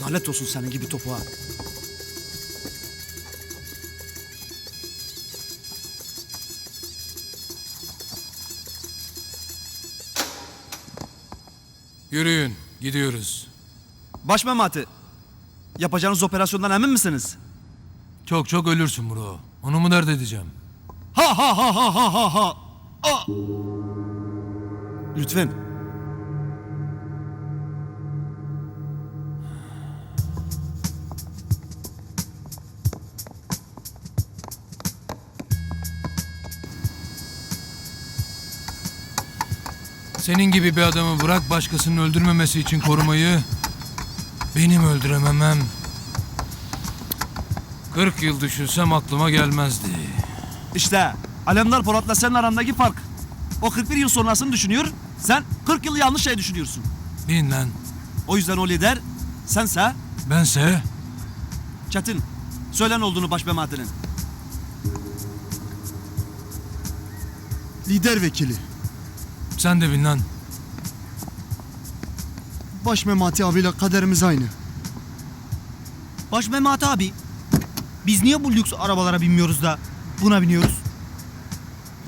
Lanet olsun senin gibi topuğa. Yürüyün, gidiyoruz. Baş memati. Yapacağınız operasyondan emin misiniz? Çok çok ölürsün bro. Onu mu dert edeceğim? Ha ha ha ha ha ha ha. Lütfen. Senin gibi bir adamı bırak başkasının öldürmemesi için korumayı, benim öldürememem. 40 yıl düşünsem aklıma gelmezdi. İşte Alemdar Polat'la senin arandaki fark. O 41 yıl sonrasını düşünüyor. Sen 40 yıl yanlış şey düşünüyorsun. Bin lan. O yüzden o lider sense Bense Çetin. Söylen olduğunu baş. Lider vekili. Sen de bin lan. Baş Memati abiyle kaderimiz aynı. Baş Mehmet abi. Biz niye bu lüks arabalara binmiyoruz da buna biniyoruz?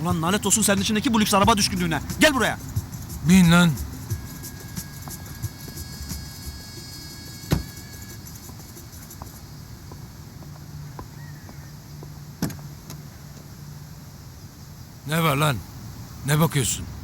Ulan lanet olsun senin içindeki bu lüks araba düşkünlüğüne. Gel buraya. Bin lan. Ne var lan? Ne bakıyorsun?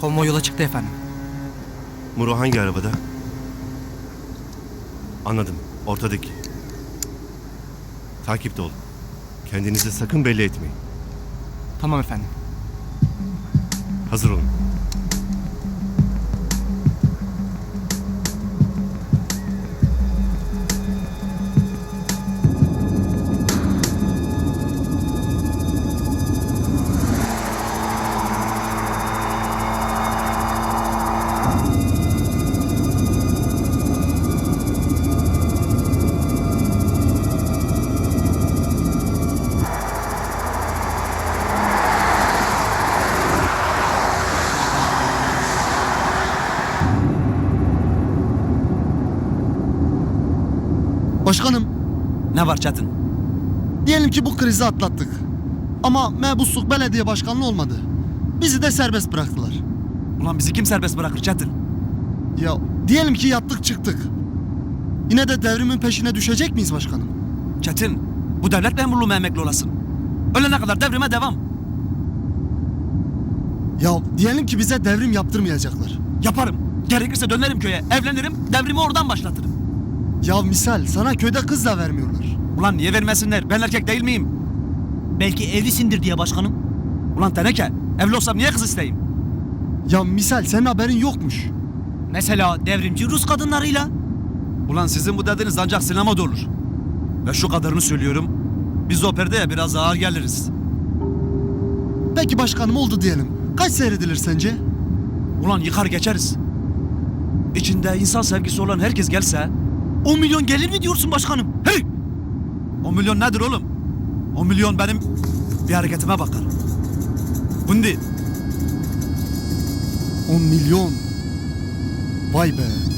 Konvoy yola çıktı efendim. Muro hangi arabada? Anladım. Ortadaki. Takipte olun. Kendinizi sakın belli etmeyin. Tamam efendim. Hazır olun. Ne var Çetin? diyelim ki bu krizi atlattık. Ama mebusluk belediye başkanlığı olmadı. Bizi de serbest bıraktılar. Ulan bizi kim serbest bırakır Çetin? Ya diyelim ki yattık çıktık. Yine de devrimin peşine düşecek miyiz başkanım? Çetin, bu devlet memurluğu emekli olasın. Ölene kadar devrime devam. Ya diyelim ki bize devrim yaptırmayacaklar. Yaparım. Gerekirse dönerim köye, evlenirim, devrimi oradan başlatırım. Ya misal sana köyde kız da vermiyorlar. Ulan niye vermesinler? Ben erkek değil miyim? Belki evlisindir diye başkanım. Ulan teneke, evli olsam niye kız isteyeyim? Ya misal senin haberin yokmuş. Mesela devrimci Rus kadınlarıyla. Ulan sizin bu dediğiniz ancak sinemada olur. Ve şu kadarını söylüyorum. Biz o perdeye biraz ağır geliriz. Peki başkanım oldu diyelim. Kaç seyredilir sence? Ulan yıkar geçeriz. İçinde insan sevgisi olan herkes gelse... 10 milyon gelir mi diyorsun başkanım? Hey! 10 milyon nedir oğlum? 10 milyon benim bir hareketime bakar. Bundi. 10 milyon. Vay be.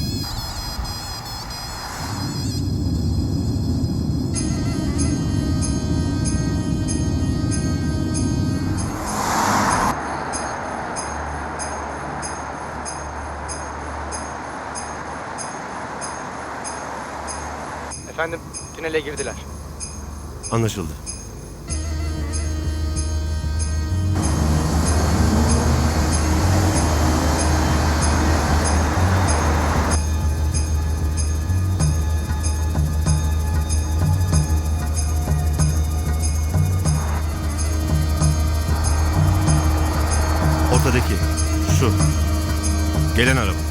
tünele girdiler. Anlaşıldı. Ortadaki şu gelen araba.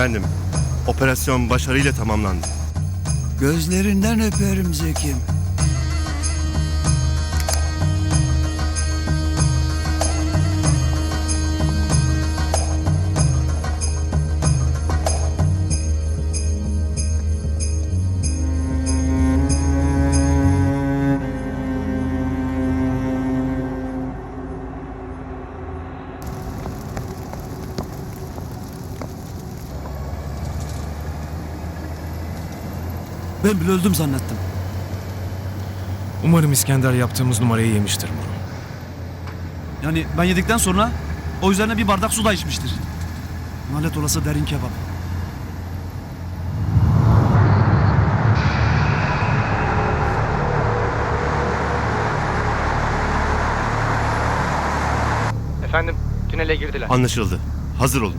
Efendim, operasyon başarıyla tamamlandı. Gözlerinden öperim Zekim. Ben bile öldüm zannettim. Umarım İskender yaptığımız numarayı yemiştir Muro. Yani ben yedikten sonra o üzerine bir bardak su da içmiştir. Nalet olası derin kebap. Efendim tünele girdiler. Anlaşıldı. Hazır olun.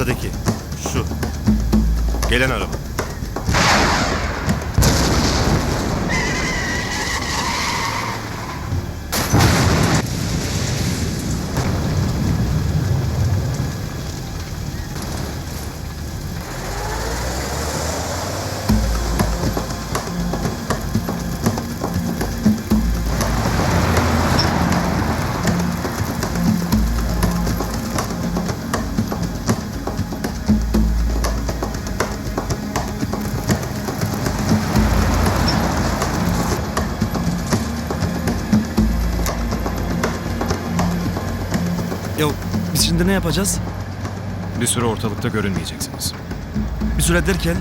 Ortadaki. Şu. Gelen araba. Ya biz şimdi ne yapacağız? Bir süre ortalıkta görünmeyeceksiniz. Bir süre derken